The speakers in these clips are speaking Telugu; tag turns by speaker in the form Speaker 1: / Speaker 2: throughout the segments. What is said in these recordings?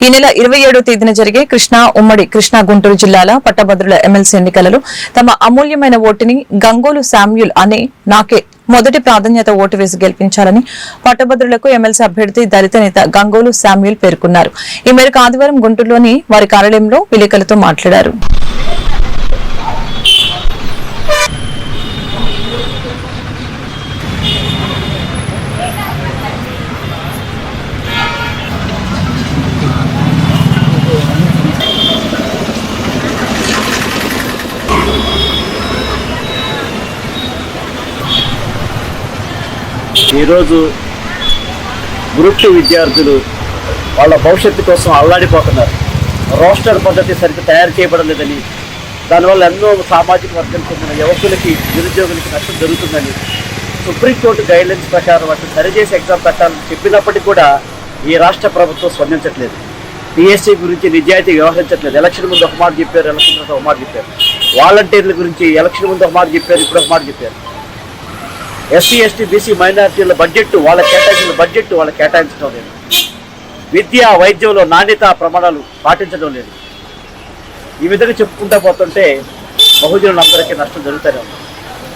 Speaker 1: ఈ నెల ఇరవై ఏడో తేదీన జరిగే కృష్ణా ఉమ్మడి కృష్ణా గుంటూరు జిల్లాల పట్టభద్రుల ఎమ్మెల్సీ ఎన్నికలలో తమ అమూల్యమైన ఓటుని గంగోలు శామ్యుల్ అనే నాకే మొదటి ప్రాధాన్యత ఓటు వేసి గెలిపించాలని పట్టభద్రులకు ఎమ్మెల్సీ అభ్యర్థి దళిత నేత గంగోలు శామ్యుల్ పేర్కొన్నారు. ఈ మేరకు ఆదివారం గుంటూరులోని వారి కార్యాలయంలో విలేకరులతో మాట్లాడారు.
Speaker 2: ఈరోజు గ్రూప్ టూ విద్యార్థులు వాళ్ళ భవిష్యత్తు కోసం అల్లాడిపోతున్నారు. రోస్టర్ పద్ధతి సరిగ్గా తయారు చేయబడలేదని దానివల్ల ఎన్నో సామాజిక వర్గం చెందిన యువకులకి నిరుద్యోగులకి నష్టం జరుగుతుందని సుప్రీంకోర్టు గైడ్లైన్స్ ప్రకారం వాటిని సరిచేసి ఎగ్జామ్ పెట్టాలని చెప్పినప్పటికీ కూడా ఈ రాష్ట్ర ప్రభుత్వం స్పందించట్లేదు. పిఎస్సీ గురించి నిజాయితీ వ్యవహరించట్లేదు. ఎలక్షన్ ముందు ఒక మాట చెప్పారు ఎలక్షన్ తర్వాత ఒక మాట చెప్పారు. వాలంటీర్ల గురించి ఎలక్షన్ ముందు ఒక మాట చెప్పారు ఇప్పుడు ఒక మాట చెప్పారు. ఎస్సీ ఎస్టీ బీసీ మైనారిటీల బడ్జెట్ వాళ్ళ కేటాయించిన బడ్జెట్ వాళ్ళ కేటాయించడం లేదు. విద్య వైద్యంలో నాణ్యత ప్రమాణాలు పాటించడం లేదు. ఈ విధంగా చెప్పుకుంటా పోతుంటే బహుజనులందరికీ నష్టం జరుగుతూనే ఉంది.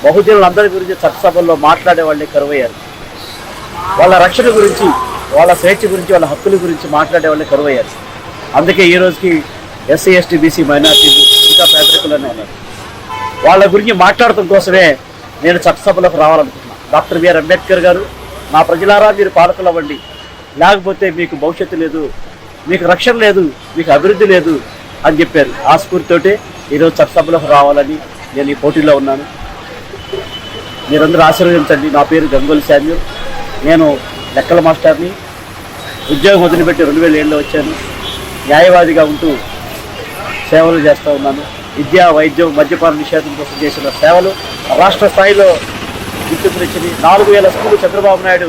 Speaker 2: బహుజనులందరి గురించి చట్టసభల్లో మాట్లాడే వాళ్ళే కరువయ్యారు. వాళ్ళ రక్షణ గురించి వాళ్ళ స్వేచ్ఛ గురించి వాళ్ళ హక్కుల గురించి మాట్లాడే వాళ్ళే కరువయ్యారు. అందుకే ఈ రోజుకి ఎస్సీ ఎస్టీ బీసీ మైనార్టీలు ఇంకా పేదరికులనే ఉన్నారు. వాళ్ళ గురించి మాట్లాడటం కోసమే నేను చట్టసభలోకి రావాలనుకుంటున్నాను డాక్టర్ బిఆర్ అంబేద్కర్ గారు నా ప్రజలారా మీరు పాలకులు అవ్వండి. లేకపోతే మీకు భవిష్యత్తు లేదు మీకు రక్షణ లేదు మీకు అభివృద్ధి లేదు అని చెప్పారు. ఆ స్ఫూర్తితోటే ఈరోజు చట్టసభలోకి రావాలని నేను ఈ పోటీలో ఉన్నాను. మీరందరూ ఆశీర్వదించండి. నా పేరు గంగోలి శామ్యూల్. నేను లెక్కల మాస్టర్ని ఉద్యోగం వదిలిపెట్టి రెండు వేల ఏళ్ళలో వచ్చాను. న్యాయవాదిగా ఉంటూ సేవలు చేస్తూ ఉన్నాను. విద్య వైద్యం మద్యపాన నిషేధం కోసం చేసిన సేవలు రాష్ట్ర స్థాయిలో గుర్తింపునిచ్చింది. నాలుగు వేల స్కూళ్ళు చంద్రబాబు నాయుడు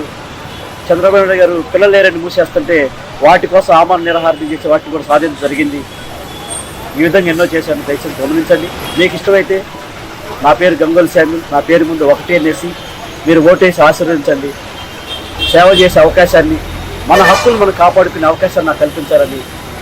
Speaker 2: చంద్రబాబు నాయుడు గారు పిల్లలు లేరని మూసేస్తుంటే వాటి కోసం ఆమాన నిరాహారం చేసి వాటిని కూడా సాధించడం జరిగింది. ఈ విధంగా ఎన్నో చేశాను. దయచేసి గమనించండి. మీకు ఇష్టమైతే నా పేరు గంగోల్ శామ్యుల్ నా పేరు ముందు ఒకటే అనేసి మీరు ఓటేసి ఆశీర్వదించండి. సేవ చేసే అవకాశాన్ని మన హక్కులు మనం కాపాడుకునే అవకాశాన్ని నాకు కల్పించాలని